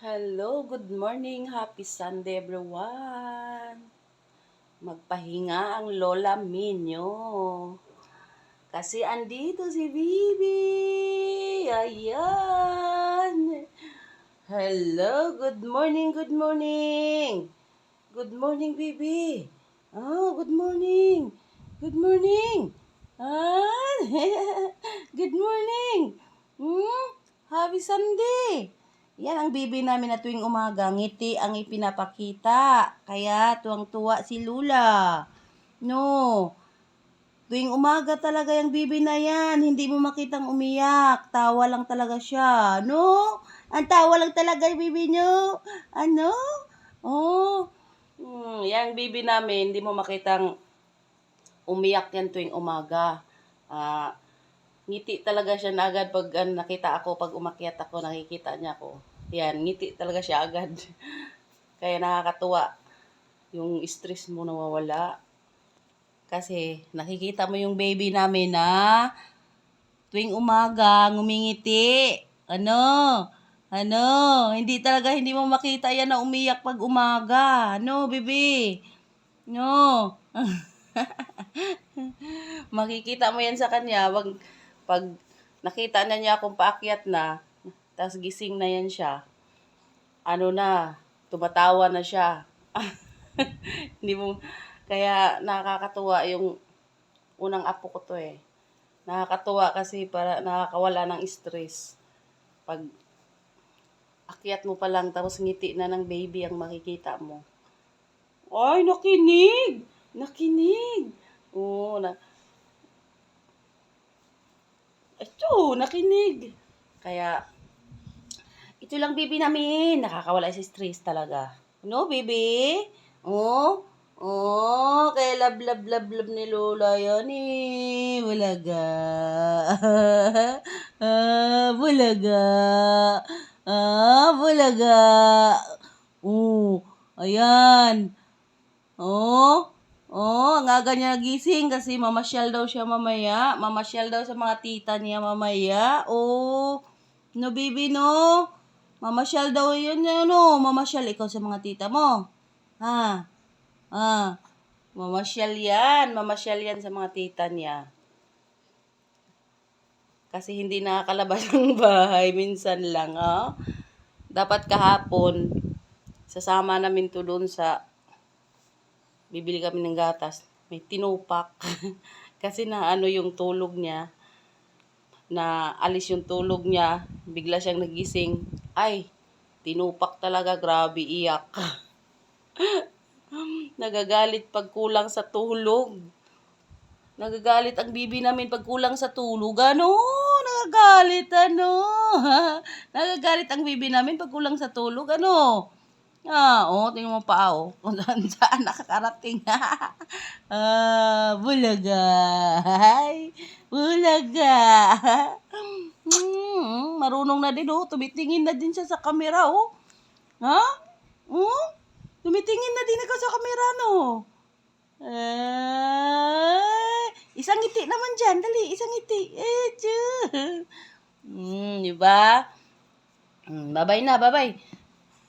Hello, good morning. Happy Sunday, everyone. Magpahinga ang Lola Minyo. Kasi andito si Bibi. Ayan. Hello, good morning, good morning. Good morning, Bibi. Oh, good morning. Good morning. Ah, good morning. Hmm? Happy Sunday. Yan ang bibi namin na tuwing umaga, ngiti ang ipinapakita. Kaya tuwang-tuwa si Lula. No. Tuwing umaga talaga yung bibi na yan. Hindi mo makitang umiyak. Tawa lang talaga siya. No? Ang tawa lang talaga yung bibi nyo. Ano? Oh. Hmm, yan bibi namin, hindi mo makitang umiyak yan tuwing umaga. Ah, ngiti talaga siya na agad pag ano, nakita ako, pag umakyat ako, nakikita niya ako. Yan, ngiti talaga siya agad. Kaya nakakatuwa. Yung stress mo nawawala. Kasi nakikita mo yung baby namin na tuwing umaga, ngumingiti. Ano? Ano? Hindi talaga, hindi mo makita yan na umiyak pag umaga. Ano, bibi? No. Makikita mo yan sa kanya wag pag nakita na niya akong paakyat na, tapos gising na yan siya. Ano na, tumatawa na siya. Hindi mo kaya nakakatuwa yung unang apo ko to eh. Nakakatuwa kasi para nakakawala ng stress. Pag akyat mo pa lang tapos ngiti na ng baby ang makikita mo. Ay, nakinig! Nakinig! Oo, na, ito, nakinig. Kaya, ito lang baby namin. Nakakawala sa stress talaga. No, baby? Oh, oh, kaya love, love, love, love ni Lola yan eh. Bulaga. ah, bulaga. Ah, bulaga. Oh, ayan. Oh, Oh, ang aga niya kasi mamasyal daw siya mamaya. Mamasyal daw sa mga tita niya mamaya. Oh, no baby no. Mamasyal daw yun no. Mamasyal ikaw sa mga tita mo. Ha? Ah. Mamasyal yan. Mamasyal yan sa mga tita niya. Kasi hindi nakakalabas ng bahay. Minsan lang, ah. Dapat kahapon, sasama namin to doon sa bibili kami ng gatas, may tinupak. Kasi na ano yung tulog niya, na alis yung tulog niya, bigla siyang nagising. Ay, tinupak talaga, grabe, iyak. Nagagalit pag kulang sa tulog. Nagagalit ang bibi namin pag kulang sa tulog. Ano? Nagagalit, ano? Nagagalit ang bibi namin pag kulang sa tulog. Ano? Ah, oh, tingnan mo pa, oh. Kung saan saan nakakarating. ah, bulaga. Ay, bulaga. Marunong na din, oh. Tumitingin na din siya sa kamera, oh. Ha? Oh? Tumitingin na din ikaw sa kamera, no? Ay, isang ngiti naman dyan. Dali, isang ngiti. Eh, tsu. Hmm, di ba? Hmm, bye-bye na, bye-bye.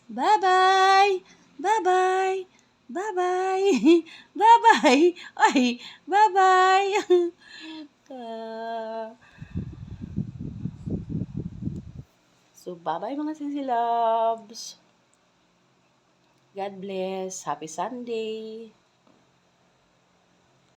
Bye-bye. Bye-bye. Bye-bye. Bye-bye. Ay, bye-bye. Ah. So, bye-bye mga sisilabs. God bless. Happy Sunday.